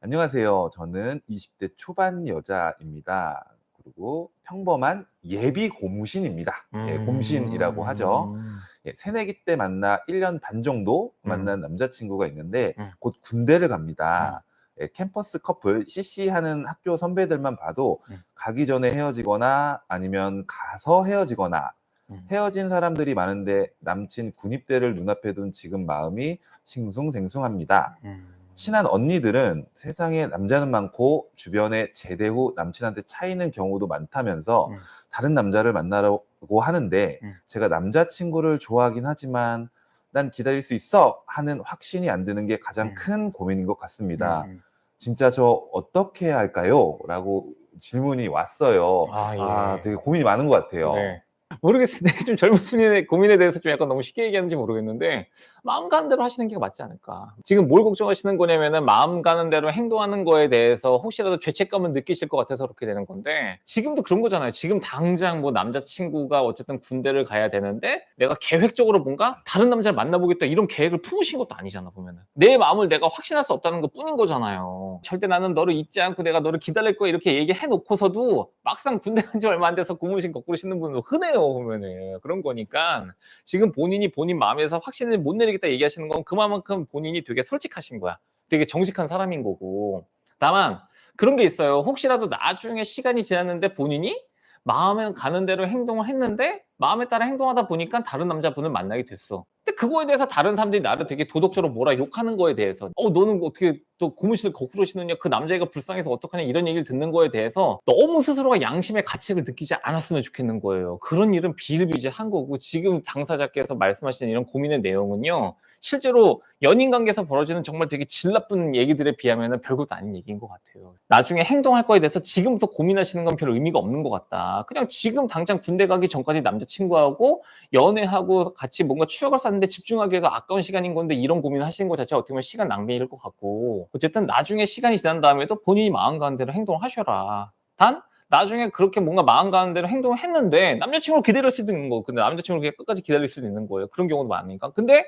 안녕하세요. 저는 20대 초반 여자입니다. 그리고 평범한 예비 고무신입니다. 예, 곰신이라고 하죠. 음. 예, 새내기 때 만나 1년 반 정도 음. 만난 남자친구가 있는데 음. 곧 군대를 갑니다. 예, 캠퍼스 커플 CC 하는 학교 선배들만 봐도 음. 가기 전에 헤어지거나 아니면 가서 헤어지거나 음. 헤어진 사람들이 많은데 남친 군입대를 눈앞에 둔 지금 마음이 싱숭생숭합니다. 음. 친한 언니들은 세상에 남자는 많고 주변에 제대 후 남친한테 차이는 경우도 많다면서 음. 다른 남자를 만나라고 하는데 음. 제가 남자친구를 좋아하긴 하지만 난 기다릴 수 있어 하는 확신이 안 드는 게 가장 음. 큰 고민인 것 같습니다. 음. 진짜 저 어떻게 해야 할까요? 라고 질문이 왔어요. 아, 예. 아, 되게 고민이 많은 것 같아요. 네. 모르겠어요. 내가 좀 젊은 분의 고민에 대해서 좀 약간 너무 쉽게 얘기하는지 모르겠는데 마음 가는 대로 하시는 게 맞지 않을까. 지금 뭘 걱정하시는 거냐면은 마음 가는 대로 행동하는 거에 대해서 혹시라도 죄책감을 느끼실 것 같아서 그렇게 되는 건데 지금도 그런 거잖아요. 지금 당장 뭐 남자친구가 어쨌든 군대를 가야 되는데 내가 계획적으로 뭔가 다른 남자를 만나보겠다 이런 계획을 품으신 것도 아니잖아 보면은 내 마음을 내가 확신할 수 없다는 것 뿐인 거잖아요. 절대 나는 너를 잊지 않고 내가 너를 기다릴 거야 이렇게 얘기해 놓고서도 막상 군대 간 지 얼마 안 돼서 고무신 거꾸로 신는 분은 흔해요 보면은 그런 거니까 지금 본인이 본인 마음에서 확신을 못 내리겠다 얘기하시는 건 그만큼 본인이 되게 솔직하신 거야. 되게 정직한 사람인 거고. 다만 그런 게 있어요. 혹시라도 나중에 시간이 지났는데 본인이 마음에 가는 대로 행동을 했는데 마음에 따라 행동하다 보니까 다른 남자분을 만나게 됐어. 근데 그거에 대해서 다른 사람들이 나를 되게 도덕적으로 뭐라 욕하는 거에 대해서 어 너는 어떻게 또 고무신을 거꾸로 신느냐 그 남자애가 불쌍해서 어떡하냐 이런 얘기를 듣는 거에 대해서 너무 스스로가 양심의 가책을 느끼지 않았으면 좋겠는 거예요. 그런 일은 비일비재한 거고 지금 당사자께서 말씀하시는 이런 고민의 내용은요. 실제로 연인 관계에서 벌어지는 정말 되게 질 나쁜 얘기들에 비하면 별것도 아닌 얘기인 것 같아요. 나중에 행동할 거에 대해서 지금부터 고민하시는 건 별 의미가 없는 것 같다. 그냥 지금 당장 군대 가기 전까지 남자 친구하고 연애하고 같이 뭔가 추억을 쌓는데 집중하기에도 아까운 시간인 건데 이런 고민을 하시는 것 자체가 어떻게 보면 시간 낭비일 것 같고 어쨌든 나중에 시간이 지난 다음에도 본인이 마음 가는 대로 행동을 하셔라. 단 나중에 그렇게 뭔가 마음 가는 대로 행동을 했는데 남자친구를 기다릴 수도 있는 거고 근데 남자친구를 끝까지 기다릴 수도 있는 거예요. 그런 경우도 많으니까. 근데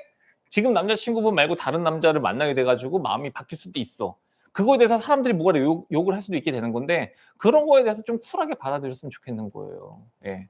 지금 남자친구분 말고 다른 남자를 만나게 돼가지고 마음이 바뀔 수도 있어. 그거에 대해서 사람들이 뭐가 욕, 욕을 할 수도 있게 되는 건데 그런 거에 대해서 좀 쿨하게 받아들였으면 좋겠는 거예요. 예.